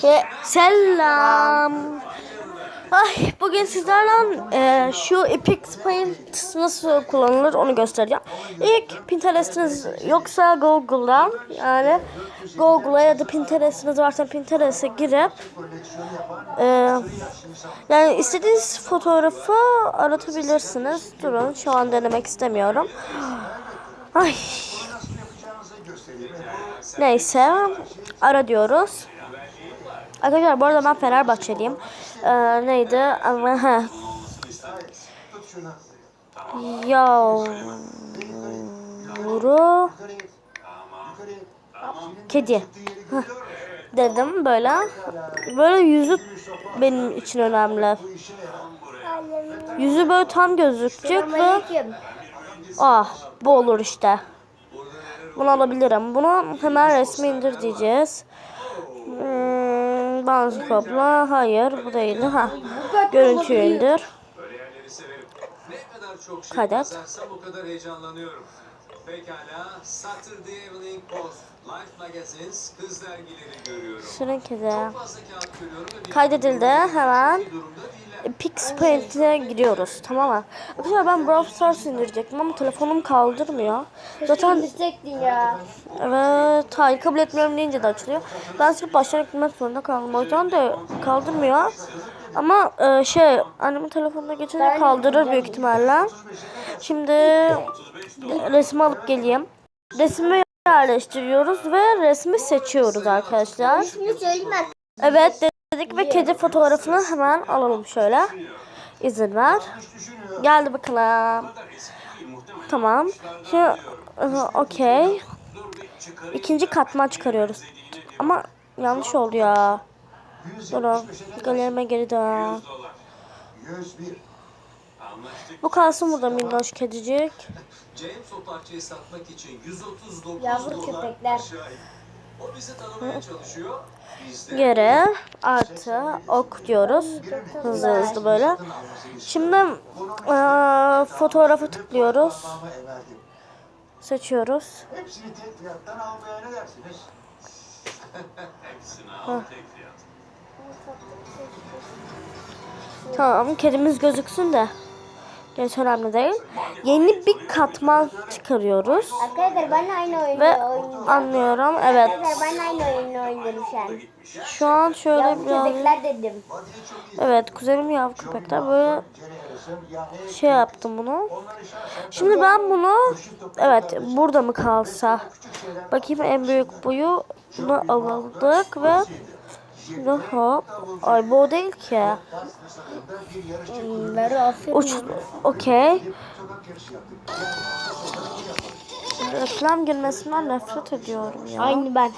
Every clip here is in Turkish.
He, selam. Ay, bugün sizlerle e, şu Epic Paint nasıl kullanılır onu göstereceğim. İlk Pinterest'iniz yoksa Google'dan yani Google'a ya da Pinterest'iniz varsa Pinterest'e girip e, yani istediğiniz fotoğrafı aratabilirsiniz. Durun şu an denemek istemiyorum. Ay. Neyse ara diyoruz. Arkadaşlar bu arada ben Fenerbahçeliyim. Ee, neydi? Ama he. Yavru kedi. Heh. Dedim böyle. Böyle yüzü benim için önemli. Yüzü böyle tam gözükecek ve ah bu olur işte. Bunu alabilirim. Bunu hemen resmi indir diyeceğiz. Bazı kopla. Hayır bu değildi. Ha. Görüntü indir. Ne kadar çok şey basarsam o kadar heyecanlanıyorum. Pekala, Saturday Evening Post, Life Magazines, kız dergileri görüyorum. Ve bir Kaydedildi. Hemen durumda değiller. Pix Paint'e giriyoruz. Tamam mı? Arkadaşlar ben Brawl Stars indirecektim ama telefonum kaldırmıyor. Zaten İstektin ya. Evet, hayır kabul etmiyorum deyince de açılıyor. Ben sırf baştan eklemek zorunda kaldım. O yüzden de kaldırmıyor. Ama e, şey, annemin telefonuna geçince kaldırır büyük ihtimalle. Şimdi resmi alıp geleyim. Resmi yerleştiriyoruz ve resmi seçiyoruz arkadaşlar. Evet dedik ve kedi fotoğrafını hemen alalım şöyle. İzin ver. Geldi bakalım. Tamam. Şimdi aha, okey. İkinci katman çıkarıyoruz. Ama yanlış oldu ya. Durun. Galerime geri dön. 101. Anlaştık. Bu kalsın burada minnoş kedicik. James o parçayı satmak için 139 Yavru dolar köpekler. O bizi tanımaya çalışıyor. Biz de Geri artı ok diyoruz. Hızlı hızlı böyle. Şimdi eee, fotoğrafı tıklıyoruz. Seçiyoruz. Hepsini tek fiyattan almaya ne dersiniz? hepsini al tek fiyat. Tamam kedimiz gözüksün de. Gerçi önemli değil. Yeni bir katman çıkarıyoruz. Arkadaşlar ben aynı oyunu Ve oynayacağım. anlıyorum evet. Arkadaşlar ben aynı oyunu oynuyorum şu an. Şu an şöyle Yavru biraz... köpekler dedim. Evet kuzenim yavru köpekler böyle şey yaptım bunu. Şimdi ben bunu evet burada mı kalsa bakayım en büyük boyu bunu aldık ve ve hop? Ay bu o değil ki. Bunları aferin. uç okey. Reklam girmesinden nefret ediyorum ya. Aynı ben.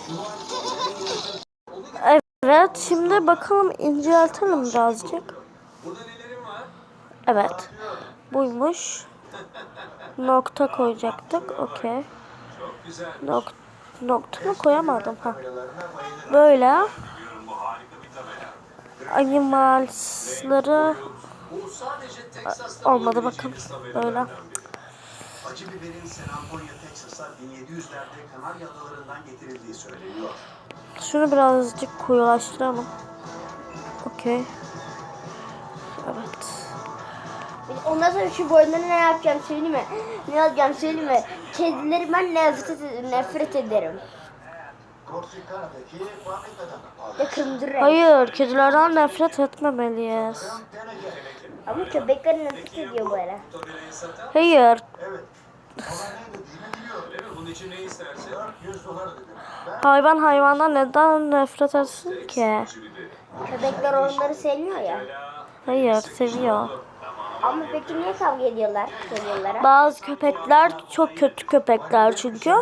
evet şimdi bakalım inceltelim birazcık. Evet. Buymuş. Nokta koyacaktık okey. Nokta mı koyamadım? Ha. Böyle animalsları olmadı bakın böyle. Acı biberin San Antonio, Texas'a 1700'lerde Kanarya Adalarından getirildiği söyleniyor. Şunu birazcık koyulaştıralım. Okey. Evet. Ondan sonra şu boyunda ne yapacağım söyleyeyim mi? Ne yapacağım söyleyeyim mi? Kedileri ben nefret, nefret ederim. Korsikana'daki fabrikadan aldık. Ve kırmızı renk. Hayır, kedilerden nefret etmemeliyiz. Ama köpekler nefret ediyor böyle. Hayır. Evet. Ona ne dediğimi biliyorum. öyle mi? Bunun için ne isterse 400 dolar dedim. Ben Hayvan hayvandan neden nefret etsin ki? Köpekler onları sevmiyor ya. Hayır, seviyor. Ama peki niye kavga ediyorlar? Bazı köpekler çok kötü köpekler çünkü.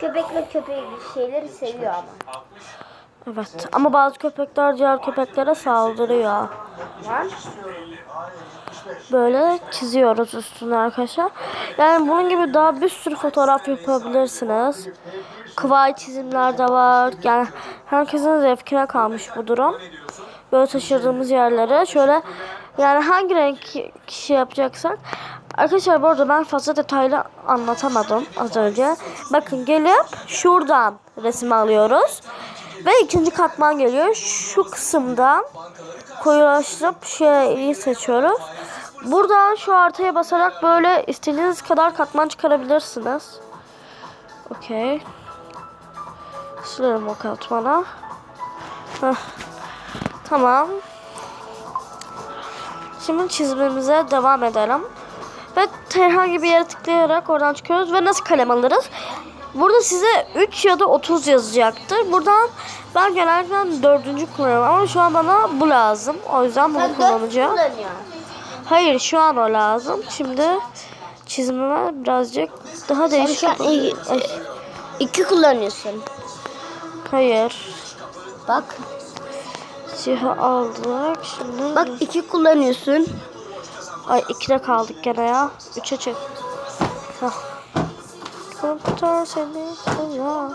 Köpekler köpek şeyleri seviyor ama. Evet. Ama bazı köpekler diğer köpeklere saldırıyor. Böyle çiziyoruz üstüne arkadaşlar. Yani bunun gibi daha bir sürü fotoğraf yapabilirsiniz. Kıvay çizimler de var. Yani herkesin zevkine kalmış bu durum. Böyle taşırdığımız yerlere şöyle yani hangi renk kişi yapacaksak. Arkadaşlar bu arada ben fazla detaylı anlatamadım az önce. Bakın gelip şuradan resim alıyoruz. Ve ikinci katman geliyor. Şu kısımdan koyulaştırıp şeyi seçiyoruz. Buradan şu artıya basarak böyle istediğiniz kadar katman çıkarabilirsiniz. Okey. Silerim o katmanı. Heh. Tamam. Şimdi çizimimize devam edelim. Ve herhangi bir yere tıklayarak oradan çıkıyoruz ve nasıl kalem alırız? Burada size 3 ya da 30 yazacaktır. Buradan ben genellikle dördüncü kullanıyorum ama şu an bana bu lazım. O yüzden bunu kullanacağım. Hayır şu an o lazım. Şimdi çizimime birazcık daha Sen değişik. Ay, İki kullanıyorsun. hayır. Bak. Siyah aldık. Şimdi Bak iki kullanıyorsun. Ay ikide kaldık gene ya. Üçe çık. Hah. Kurtar seni sonra.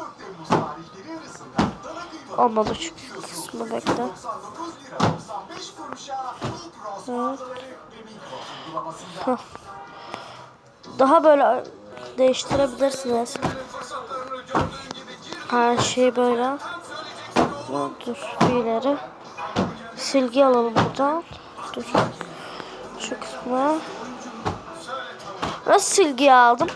Olmadı şu kısmı bekle. Evet. Hah. Daha böyle değiştirebilirsiniz. Her şey böyle. Dur bir ileri. Silgi alalım buradan. Dur. Şu kısmı. Nasıl silgi aldım?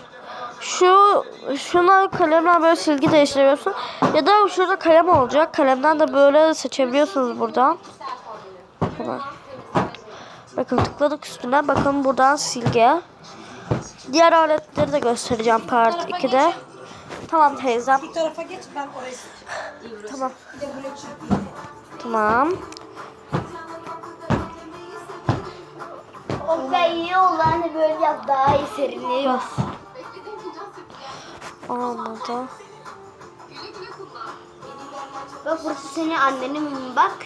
Şu şuna kalemle böyle silgi değiştirebiliyorsun. Ya da şurada kalem olacak. Kalemden de böyle seçebiliyorsunuz buradan. Hemen. Bakın tıkladık üstüne. Bakın buradan silgi. Diğer aletleri de göstereceğim part 2'de. Tamam teyzem. Bu tarafa geç ben orayı. Tamam. Bir. Tamam. O kadar iyi oldu hani böyle yap daha iyi serinliyor. Bas. Olmadı. Bak burası senin annenin bak.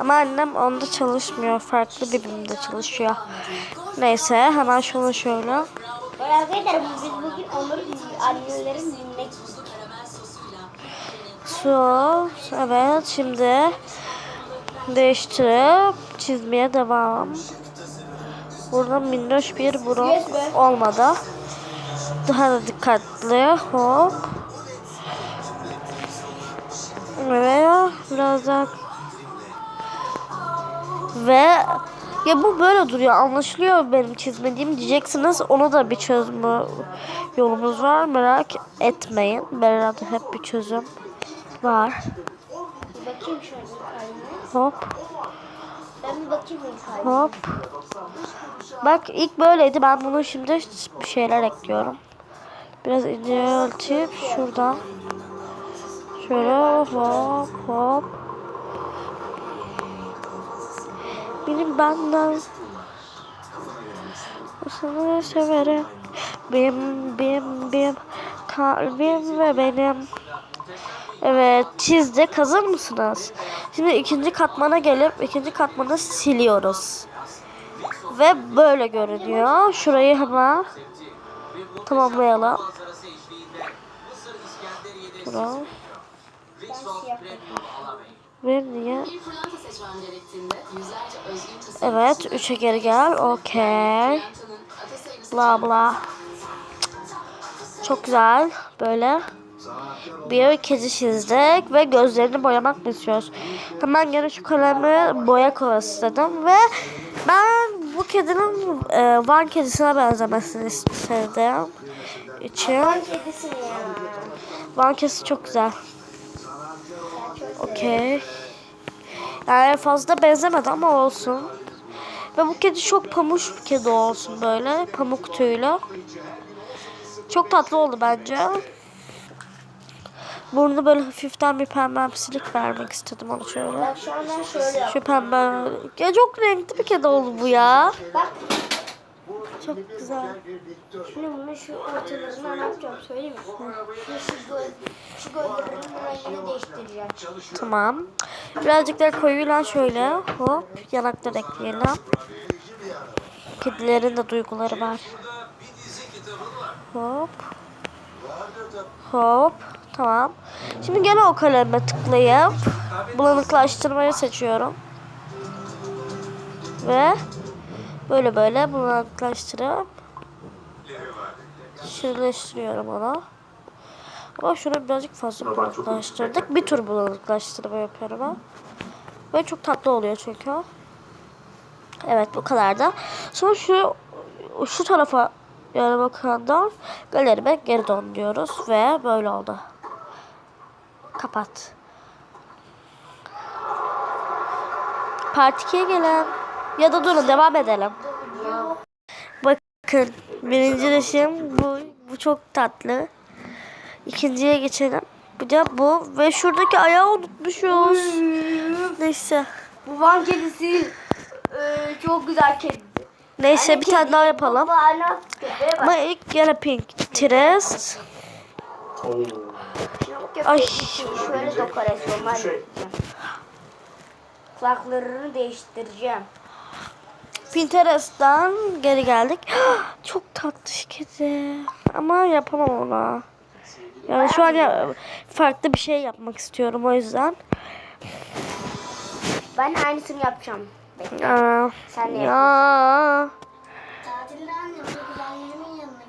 Ama annem onda çalışmıyor. Farklı bir çalışıyor. Neyse hemen şunu şöyle. Arkadaşlar biz bugün onların annelerin gittik. Su. Evet şimdi değiştirip çizmeye devam. Burada minnoş bir be. olmadı. Daha da dikkatli. Hop. Ve biraz daha ve ya bu böyle duruyor anlaşılıyor benim çizmediğim diyeceksiniz onu da bir çözme yolumuz var merak etmeyin Berra'da hep bir çözüm var Bakayım şöyle haline. hop. Ben bir bakayım ilk haline. hop. Bak ilk böyleydi. Ben bunu şimdi bir şeyler ekliyorum. Biraz inceltip şuradan. Şöyle hop hop. Benim benden seni severim. Bim bim bim kalbim ve benim Evet çizdik hazır mısınız? Şimdi ikinci katmana gelip ikinci katmanı siliyoruz. Ve böyle görünüyor. Şurayı hemen tamamlayalım. Şuraya. Ve niye? Evet 3'e geri gel. Okey. Bla bla. Çok güzel. Böyle. Bir kedi çizdik ve gözlerini boyamak istiyoruz? Hemen gene şu kalemi boya koy istedim ve ben bu kedinin e, Van kedisine benzemesini istedim. için. Van kedisi çok güzel. Okey. Yani fazla benzemedi ama olsun. Ve bu kedi çok pamuş bir kedi olsun böyle. Pamuk tüylü. Çok tatlı oldu bence. Burnu böyle hafiften bir pembemsilik vermek istedim ona şöyle. Bak şu an ben şöyle. Şu pembe. Ya çok renkli bir kedi oldu bu ya. Bak Çok güzel. şimdi bunu şu ortalarına ne yapacağım söyleyeyim mi? Şu, şu, şu rengini değiştireceğim. Tamam. Birazcık daha koyuyla şöyle hop yanaklar ekleyelim. Kedilerin de duyguları var. Hop. Hop. Tamam. Şimdi gene o kaleme tıklayıp bulanıklaştırmayı seçiyorum. Ve böyle böyle bulanıklaştırıp şirinleştiriyorum onu. Ama şunu birazcık fazla bulanıklaştırdık. Bir tur bulanıklaştırma yapıyorum ben. Böyle çok tatlı oluyor çünkü. Evet bu kadar da. Sonra şu şu tarafa yani bakandan galerime geri dön diyoruz ve böyle oldu. Kapat. Part 2'ye gelen. Ya da durun devam edelim. Bakın birinci resim bu, bu çok tatlı. İkinciye geçelim. Bir de bu ve şuradaki ayağı unutmuşuz. Neyse. Bu Van kedisi e, çok güzel kedi. Neyse bir tane daha yapalım. Ama ilk gene pink trest. Ay. Şöyle dekorasyonlar yapacağım. Kulaklarını değiştireceğim. Pinterest'ten geri geldik. Çok tatlı kedi. Ama yapamam ona. Yani şu an farklı bir şey yapmak istiyorum o yüzden. Ben aynısını yapacağım. Bekle. Aa, Sen ne ya. Tatilde annem kuzenlerimin yanına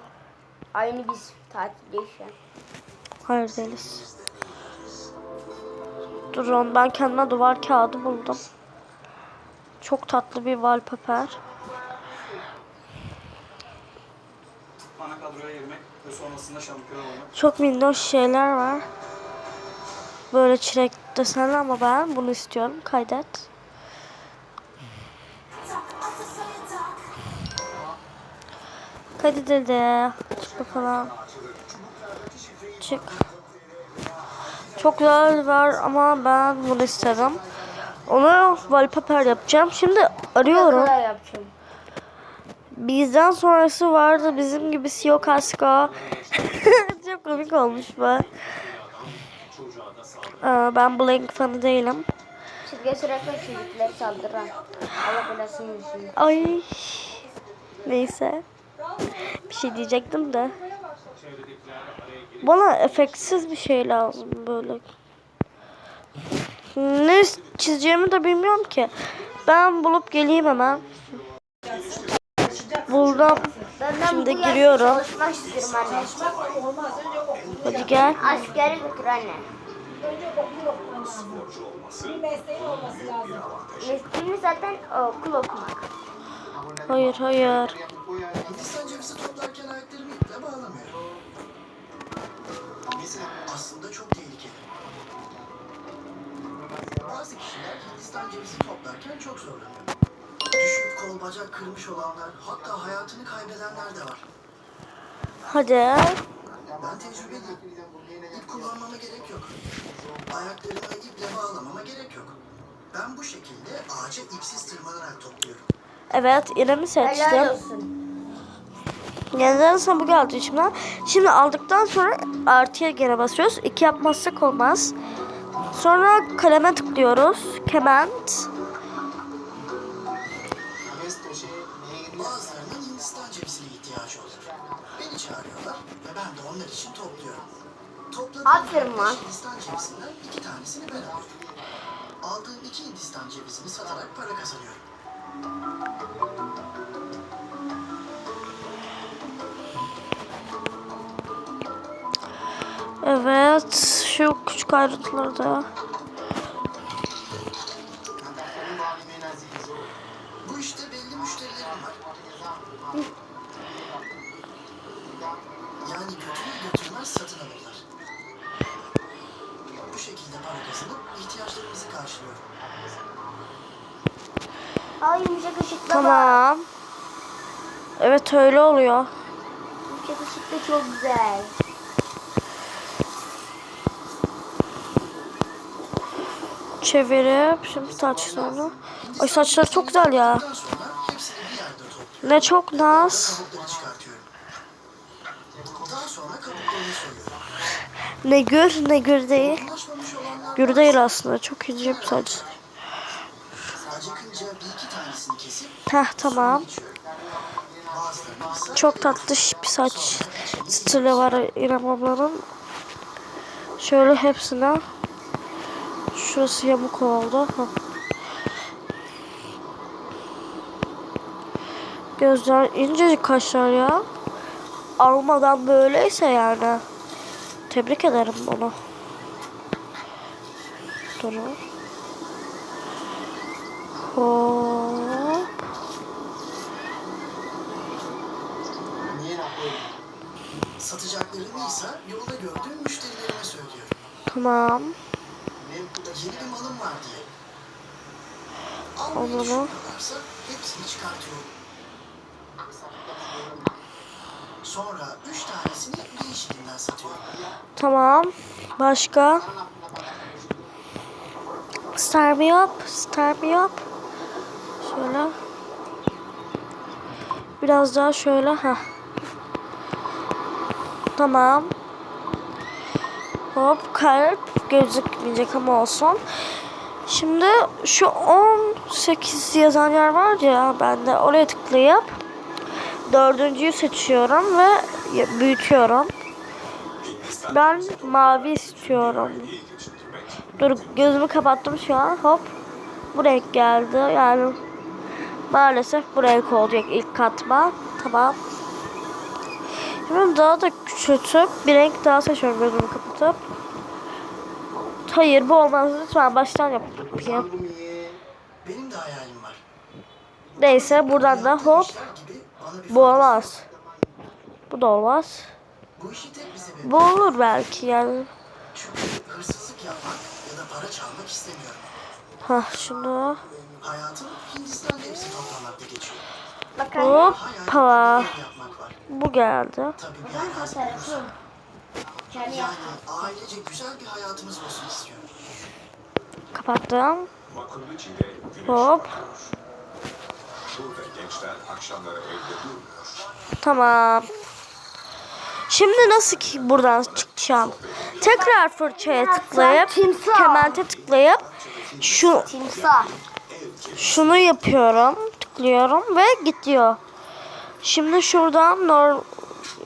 Aynı biz tatildeyiz şu an. Hayır değiliz. Durun ben kendime duvar kağıdı buldum. Çok tatlı bir wallpaper. Ana kadroya girmek ve sonrasında şampiyon olmak. Çok minnoş şeyler var. Böyle çilek desenli ama ben bunu istiyorum. Kaydet. Kaydedildi. Çık bakalım. Çık. Çok güzel var ama ben bunu istedim. Onu wallpaper yapacağım. Şimdi arıyorum. Yapacağım. Bizden sonrası vardı bizim gibi Sio Kasko. Çok komik olmuş bu. Ee, ben Blink fanı değilim. Çizgi sürekli çocukları saldıran. Allah belasını. Ay. Neyse. Bir şey diyecektim de. Bana efektsiz bir şey lazım böyle. Ne çizeceğimi de bilmiyorum ki. Ben bulup geleyim hemen. Buldum. Benden Şimdi bu giriyorum. Çalışmak istiyorum anne. Hadi gel. Askere götür anne. Bir mesleğin olması lazım. Mesleğimiz zaten okul okumak. Hayır hayır. Hindistan cevizi toplarken ayaklarımı iple bağlamıyorum. Mesela aslında çok tehlikeli. Bazı kişiler Hindistan cevizi toplarken çok zorlanıyor. Düşüp kol bacak kırmış olanlar, hatta hayatını kaybedenler de var. Hadi. Ben tecrübeliyim. İp kullanmama gerek yok. Ayaklarımı iple bağlamama gerek yok. Ben bu şekilde ağaca ipsiz tırmanarak topluyorum. Evet İrem'i Helal seçtim. olsun. Nedense bu geldi içimden. Şimdi aldıktan sonra artıya gene basıyoruz. İki yapmazsak olmaz. Sonra kaleme tıklıyoruz. Kement. Bazılarının Hindistan Aferin lan. Hindistan tanesini ben alıyorum. Aldığım iki Hindistan cevizini satarak para kazanıyorum. Evet. Şu küçük ayrıntıları da. Bu işte belli müşterilerim var. Yani götürür götürmez satın alırlar. Bu şekilde para kazanıp ihtiyaçlarımızı karşılıyorum. Ay yumuşak ışıkla bak. Tamam. Evet öyle oluyor. Yumuşak ışık da çok güzel. Çevirip şimdi saçlarını. Ay saçları çok güzel ya. Ne çok naz. Ne gür ne gür değil. Gür değil aslında. Çok ince bir saç. Heh tamam. Çok tatlı bir saç stili var İrem ablanın. Şöyle hepsine. Şurası yamuk oldu. Hah. Gözler incecik kaşlar ya. Almadan böyleyse yani. Tebrik ederim onu. Durun. Hop. Satacaklarımı ise yolda gördüğüm müşterilerime söylüyorum. Tamam. Yeni bir malım var diye. Almayı düşünüyorlarsa hepsini çıkartıyorum. Sonra üç tanesini değişiminden satıyorum. Tamam. Başka? Star me up. Star me up. Şöyle. Biraz daha şöyle. ha. Tamam. Hop kalp gözükmeyecek ama olsun. Şimdi şu 18 yazan yer var ya ben de oraya tıklayıp dördüncüyü seçiyorum ve büyütüyorum. Ben mavi istiyorum. Dur gözümü kapattım şu an. Hop. Bu renk geldi. Yani maalesef bu renk olacak ilk katma. Tamam. Şimdi daha da küçültüp bir renk daha seçiyorum gözümü kapatıp. Hayır bu olmaz. Lütfen baştan yapayım. Benim de hayalim var. Neyse buradan da hop. Bu olmaz. Bu da olmaz. Bu olur belki yani. Çünkü hırsızlık yapmak ya da para çalmak istemiyorum. Hah şunu. Hayatım Hindistan hepsi toplamakta geçiyor. Hoppa. Bu geldi. Tabii bir. Kendi Yani ailece güzel bir hayatımız olsun istiyorum. Kapattım. Makullu çile güneş Hop. batıyor. Burada gençler akşamları evde durmuyor. Tamam. Şimdi nasıl ki buradan çıkacağım? Tekrar fırçaya tıklayıp kemente tıklayıp şu şunu yapıyorum. Tıklıyorum ve gidiyor. Şimdi şuradan nor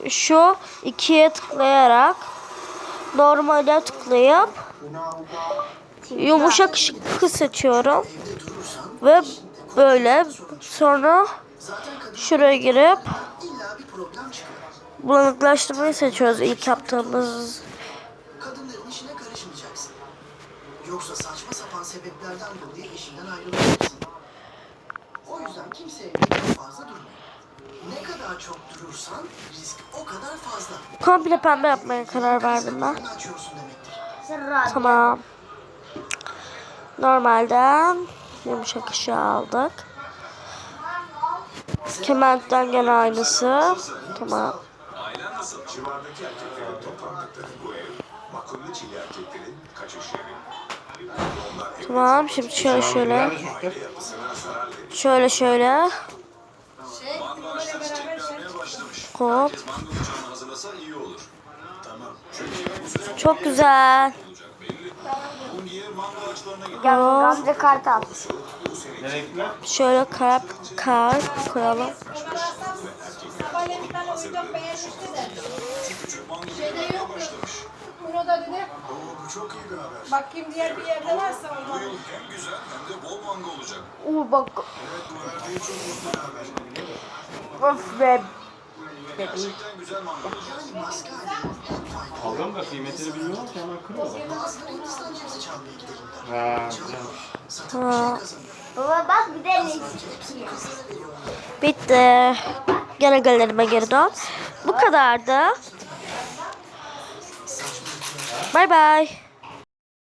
şu ikiye tıklayarak normale tıklayıp yumuşak ışık seçiyorum ve böyle sonra şuraya girip bulanıklaştırmayı seçiyoruz ilk yaptığımız. Yoksa saçma sapan sebeplerden dolayı eşinden ayrılacaksın. O yüzden kimse evde çok fazla durmuyor. Kadar çok durursan risk o kadar fazla. Komple pembe yapmaya karar verdim ben. Tamam. Normalden yumuşak ışığı aldık. Kementten gene aynısı. Tamam. Ailen nasıl? Civardaki erkeklerin toplandıkları bu ev, makullu çile erkeklerin kaçış yeri. Onlar evde Tamam şimdi şöyle şöyle. Şöyle şöyle. Ağaçlarına gidiyor? Gel Gamze Kartal. Şöyle oyuncak beğenmişti de. Şeyde yok mu? Bunu da dedi. Bu çok iyi bir haber. Bakayım diğer bir yerde varsa Bu yıl hem güzel hem de bol mango olacak. Uuu bak. Evet bu çok mutlu haber. Of be. Gerçekten güzel faydalı. Aldım da kıymetini bilmiyorum ki hemen kırıyorlar. Ha, kazanıyor. Baba bak bir de ne veriyorlar. Bitti. Gene galerime geri dön. Bu kadardı. Bay bay.